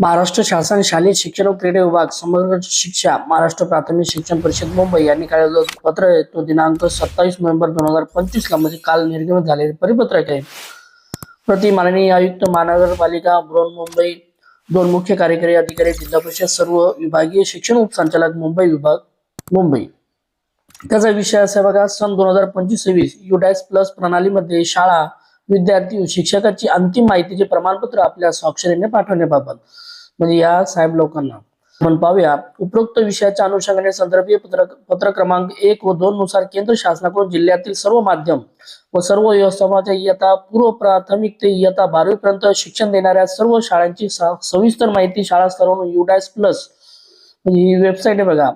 महाराष्ट्र शासन शालेय शिक्षण व क्रीडा विभाग समग्र शिक्षा महाराष्ट्र प्राथमिक शिक्षण परिषद मुंबई यांनी काढलेलं पत्र आहे. तो दिनांक सत्तावीस नोव्हेंबर दोन हजार पंचवीस ला म्हणजे काल निर्गमित झालेले परिपत्रक आहे. प्रति माननीय आयुक्त महानगरपालिका बृहन मुंबई दोन मुख्य कार्यकारी अधिकारी जिल्हा परिषद सर्व विभागीय शिक्षण उपसंचालक मुंबई विभाग मुंबई. त्याचा विषय असा बघा सन दोन हजार पंचवीस सव्वीस युडॅस प्लस प्रणालीमध्ये शाळा विद्यार्थी शिक्षकाची अंतिम माहितीचे प्रमाणपत्र आपल्या स्वाक्षरीने पाठवण्याबाबत. म्हणजे या साहेब लोकांना आपण पाहूया. उपरोक्त विषयाच्या अनुषंगाने संदर्भीय पत्र पत्र क्रमांक एक व दोन नुसार केंद्र शासनाकडून जिल्ह्यातील सर्व माध्यम व सर्व व्यवस्थापनाच्या इयत्ता पूर्व प्राथमिक ते इयत्ता बारावी पर्यंत शिक्षण देणाऱ्या सर्व शाळांची सविस्तर माहिती शाळा स्तरावरून युडायस प्लस म्हणजे ही वेबसाईट आहे बघा.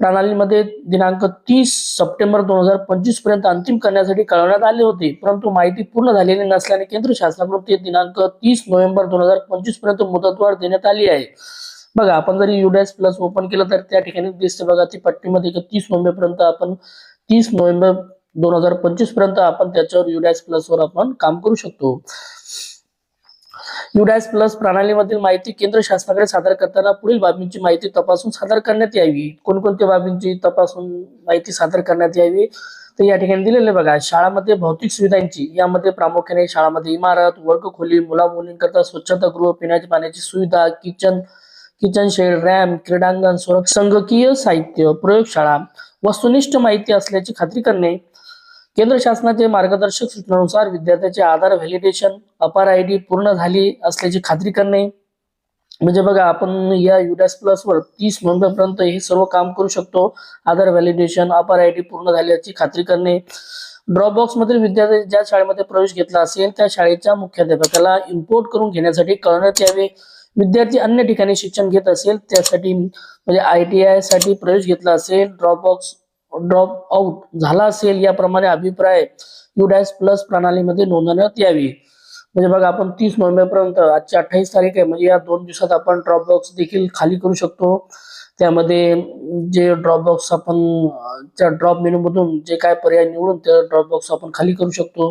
प्रणालीमध्ये दिनांक तीस सप्टेंबर दोन हजार पंचवीसपर्यंत अंतिम करण्यासाठी कळवण्यात आले होते. परंतु माहिती पूर्ण झालेली नसल्याने केंद्र शासनाकडून ते दिनांक तीस नोव्हेंबर दोन हजार पंचवीसपर्यंत मुदतवाढ देण्यात आली आहे. बघा आपण जरी युडॅस प्लस ओपन केलं तर त्या ठिकाणी दिसते बघा ती पट्टीमध्ये तीस नोव्हेंबर पर्यंत आपण तीस नोव्हेंबर दोन हजार पंचवीसपर्यंत आपण त्याच्यावर युडॅस प्लस वर आपण काम करू शकतो. युडॅस प्लस प्रणालीमधील माहिती केंद्र शासनाकडे सादर करताना पुढील बाबींची माहिती तपासून सादर करण्यात यावी. कोणकोणत्या बाबींची तपासून माहिती सादर करण्यात यावी? तर या ठिकाणी दिलेले बघा शाळामध्ये भौतिक सुविधांची यामध्ये प्रामुख्याने शाळामध्ये इमारत वर्गखोली मुला मुलींकरता स्वच्छतागृह पिण्याच्या पाण्याची सुविधा किचन किचन शेड रॅम क्रीडांगण सुरक्षा साहित्य प्रयोगशाळा वस्तुनिष्ठ माहिती असल्याची खात्री करणे केंद्र शासनाचे मार्गदर्शक सूचनानुसार विद्यार्थ्याचे Aadhaar validation APAAR I D पूर्ण झाली असल्याची खात्री करणे. म्हणजे बघा आपण या युडॅस प्लस वर तीस नोव्हेंबरपर्यंत हे सर्व काम करू शकतो. Aadhaar validation APAAR I D पूर्ण झाल्याची खात्री करणे. ड्रॉपबॉक्समधील विद्यार्थी ज्या शाळेमध्ये प्रवेश घेतला असेल त्या शाळेच्या मुख्याध्यापकाला इम्पोर्ट करून घेण्यासाठी कळण्यात यावे. विद्यार्थी अन्य ठिकाणी शिक्षण घेत असेल त्यासाठी म्हणजे आय टी आयसाठी प्रवेश घेतला असेल ड्रॉपबॉक्स ड्रॉप आउट झाला असेल याप्रमाणे अभिप्राय युडॅस प्लस प्रणालीमध्ये नोंदवण्यात यावी. म्हणजे बघा आपण तीस नोव्हेंबर पर्यंत आजची अठ्ठावीस तारीख आहे म्हणजे या दोन दिवसात आपण ड्रॉप बॉक्स देखील खाली करू शकतो. त्यामध्ये जे ड्रॉप बॉक्स आपण त्या ड्रॉप मेनू मधून जे काय पर्याय निवडून त्या ड्रॉप बॉक्स आपण खाली करू शकतो.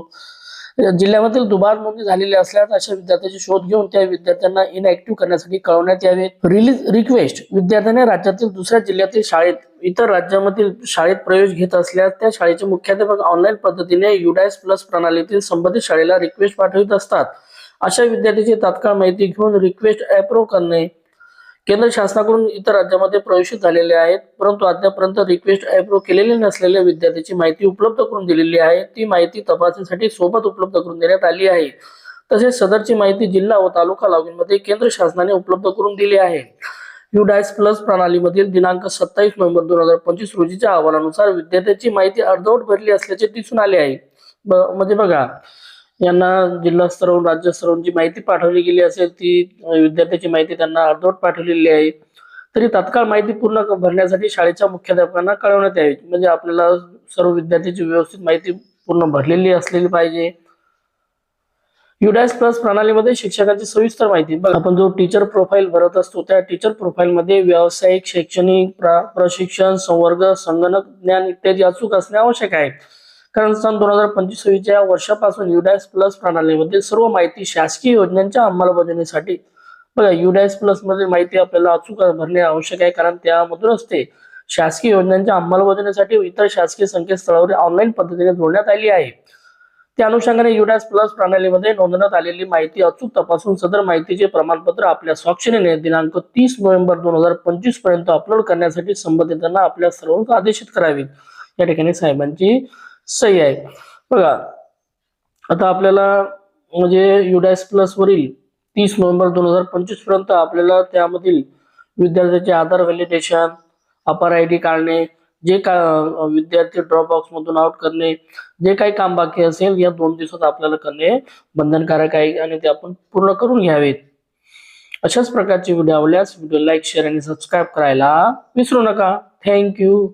जिल्ह्यामधील दुबार नोंदणी झालेल्या असल्यास अशा विद्यार्थ्याचे शोध घेऊन त्या विद्यार्थ्यांना इनऍक्टिव्ह करण्यासाठी कळवण्यात यावे. रिलीज रिक्वेस्ट विद्यार्थ्याने राज्यातील दुसऱ्या जिल्ह्यातील शाळेत इतर राज्यामधील शाळेत प्रवेश घेत असल्यास त्या शाळेचे मुख्याध्यापक ऑनलाईन पद्धतीने युडायस प्लस प्रणालीतील संबंधित शाळेला रिक्वेस्ट पाठवित असतात. अशा विद्यार्थ्याची तात्काळ माहिती घेऊन रिक्वेस्ट अप्रूव्ह करणे केंद्र शासनाकडून इतर राज्यामध्ये प्रवेशित झालेले आहेत परंतु अद्यापर्यंत रिक्वेस्ट अप्रूव्ह केलेले नसलेल्या विद्यार्थ्याची माहिती उपलब्ध करून दिलेली आहे. ती माहिती तपासणीसाठी सोबत उपलब्ध करून देण्यात आली आहे. तसेच सदरची माहिती जिल्हा व तालुका लॉगिनमध्ये केंद्र शासनाने उपलब्ध करून दिली आहे. युडायस प्लस प्रणालीमधील दिनांक सत्तावीस नोव्हेंबर दोन हजार पंचवीस रोजीच्या अहवालानुसार विद्यार्थ्याची माहिती अर्धवट भरली असल्याचे दिसून आले आहे. म्हणजे बघा यांना जिल्हा राज्यस्तरावरून राज्य जी माहिती पाठवली गेली असेल ती विद्यार्थ्याची माहिती त्यांना अर्धवट पाठवलेली आहे. तरी तात्काळ माहिती पूर्ण भरण्यासाठी शाळेच्या मुख्याध्यापकांना कळवण्यात यावी. म्हणजे आपल्याला सर्व विद्यार्थ्याची व्यवस्थित माहिती पूर्ण भरलेली असलेली पाहिजे. युडॅस प्लस प्रणालीमध्ये शिक्षकांची सविस्तर माहिती. बघा आपण जो टीचर प्रोफाईल भरत असतो त्या टीचर प्रोफाईलमध्ये व्यावसायिक शैक्षणिक प्रशिक्षण संवर्ग संगणक ज्ञान इत्यादी अचूक असणे आवश्यक आहे. कारण सन दोन हजार पंचवीस या वर्षापासून युडॅस प्लस प्रणालीमध्ये सर्व माहिती शासकीय योजनांच्या अंमलबजावणीसाठी बघा युडॅस प्लसमध्ये माहिती आपल्याला अचूक भरणे आवश्यक आहे कारण त्यामधूनच ते शासकीय योजनांच्या अंमलबजावणीसाठी इतर शासकीय संकेतस्थळावर ऑनलाईन पद्धतीने जोडण्यात आली आहे. त्या अनुषंगाने युडॅस प्लस प्रणालीमध्ये नोंदवण्यात आलेली माहिती अचूक तपासून सदर माहितीचे प्रमाणपत्र आपल्या स्वाक्षरीने दिनांक तीस नोव्हेंबर दोन हजार पंचवीसपर्यंत अपलोड करण्यासाठी संबंधितांना आपल्या सर्वांना आदेशित करावी या ठिकाणी साहेबांची सही आहे. बघा आता आपल्याला म्हणजे युडॅस प्लस वरील तीस नोव्हेंबर दोन हजार पंचवीसपर्यंत आपल्याला त्यामधील विद्यार्थ्याचे Aadhaar validation APAAR I D काढणे जे का विद्यार्थी ड्रॉपबॉक्स मधून आउट करणे जे काही काम बाकी असेल या दोन दिवसात आपल्याला करणे बंधनकारक आहे आणि ते आपण पूर्ण करून घ्यावेत. अशाच प्रकारचे व्हिडिओ आवडल्यास व्हिडिओ लाईक शेअर आणि सबस्क्राईब करायला विसरू नका. थँक्यू